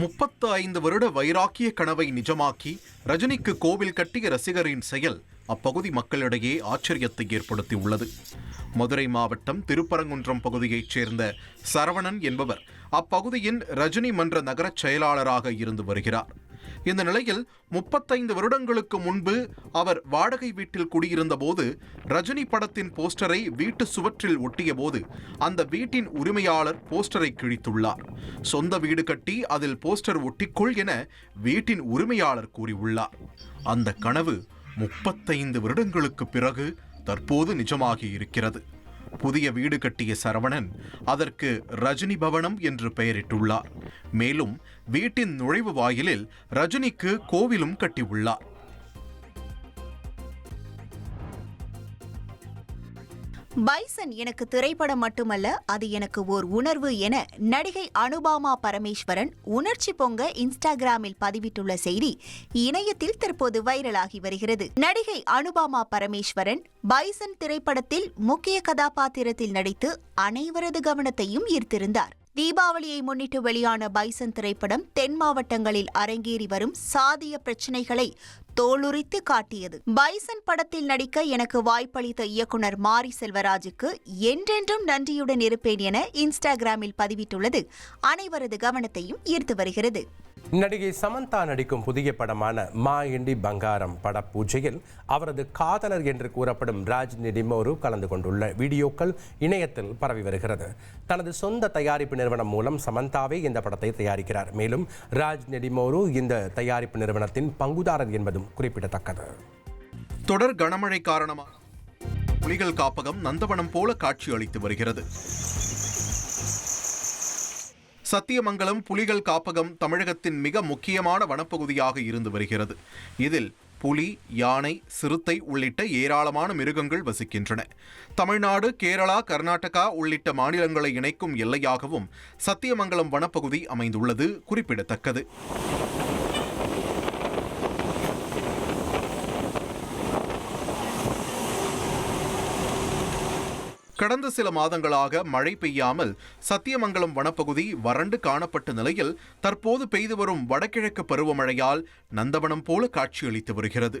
முப்பத்து ஐந்து வருட வைராக்கிய கனவை நிஜமாக்கி ரஜினிக்கு கோவில் கட்டிய ரசிகரின் செயல் அப்பகுதி மக்களிடையே ஆச்சரியத்தை ஏற்படுத்தியுள்ளது. மதுரை மாவட்டம் திருப்பரங்குன்றம் பகுதியைச் சேர்ந்த சரவணன் என்பவர் அப்பகுதியின் ரஜினி மன்ற நகரச் செயலாளராக இருந்து வருகிறார். இந்த நிலையில் முப்பத்தைந்து வருடங்களுக்கு முன்பு அவர் வாடகை வீட்டில் குடியிருந்த போது ரஜினி படத்தின் போஸ்டரை வீட்டு சுவற்றில் ஒட்டிய போது அந்த வீட்டின் உரிமையாளர் போஸ்டரை கிழித்துள்ளார். சொந்த வீடு கட்டி அதில் போஸ்டர் ஒட்டிக்கொள் என வீட்டின் உரிமையாளர் கூறியுள்ளார். அந்த கனவு முப்பத்தைந்து வருடங்களுக்கு பிறகு தற்போது நிஜமாகி இருக்கிறது. புதிய வீடு கட்டிய சரவணன் அதற்கு ரஜினி பவனம் என்று பெயரிட்டுள்ளார். மேலும் வீட்டின் நுழைவு வாயிலில் ரஜினிக்கு கோவிலும் கட்டியுள்ளார். பைசன் எனக்கு திரைப்படம் மட்டுமல்ல அது எனக்கு ஓர் உணர்வு என நடிகை அனுபாமா பரமேஸ்வரன் உணர்ச்சி பொங்க இன்ஸ்டாகிராமில் பதிவிட்டுள்ள செய்தி இணையத்தில் தற்போது வைரலாகி வருகிறது. நடிகை அனுபாமா பரமேஸ்வரன் பைசன் திரைப்படத்தில் முக்கிய கதாபாத்திரத்தில் நடித்து அனைவரது கவனத்தையும் ஈர்த்திருந்தார். தீபாவளியை முன்னிட்டு வெளியான பைசன் திரைப்படம் தென் மாவட்டங்களில் அரங்கேறி வரும் சாதிய பிரச்சினைகளை தோலுரித்து காட்டியது. பைசன் படத்தில் நடிக்க எனக்கு வாய்ப்பளித்த இயக்குனர் மாரி செல்வராஜுக்கு என்றென்றும் நன்றியுடன் இருப்பேன் என இன்ஸ்டாகிராமில் பதிவிட்டுள்ளது. அனைவரது கவனத்தையும் ஈர்த்து வருகிறது. நடிகை சமந்தா நடிக்கும் புதிய படமான மா இண்டி பங்காரம் பட பூஜையில் அவரது காதலர் என்று கூறப்படும் ராஜ் நெடிமோரு கலந்து கொண்டுள்ள வீடியோக்கள் இணையத்தில் பரவி வருகிறது. தனது சொந்த தயாரிப்பு நிறுவனம் மூலம் சமந்தாவே இந்த படத்தை தயாரிக்கிறார். மேலும் ராஜ் நெடிமோரு இந்த தயாரிப்பு நிறுவனத்தின் பங்குதாரர் என்பதும் குறிப்பிடத்தக்கது. தொடர் கனமழை காரணமாக புலிகள் காப்பகம் நந்தவனம் போல காட்சி அளித்து வருகிறது. சத்தியமங்கலம் புலிகள் காப்பகம் தமிழகத்தின் மிக முக்கியமான வனப்பகுதியாக இருந்து வருகிறது. இதில் புலி யானை சிறுத்தை உள்ளிட்ட ஏராளமான மிருகங்கள் வசிக்கின்றன. தமிழ்நாடு கேரளா கர்நாடகா உள்ளிட்ட மாநிலங்களை இணைக்கும் எல்லையாகவும் சத்தியமங்கலம் வனப்பகுதி அமைந்துள்ளது குறிப்பிடத்தக்கது. கடந்த சில மாதங்களாக மழை பெய்யாமல் சத்தியமங்கலம் வனப்பகுதி வறண்டு காணப்பட்ட நிலையில் தற்போது பெய்து வரும் வடகிழக்கு பருவமழையால் நந்தவனம் போல காட்சியளித்து வருகிறது.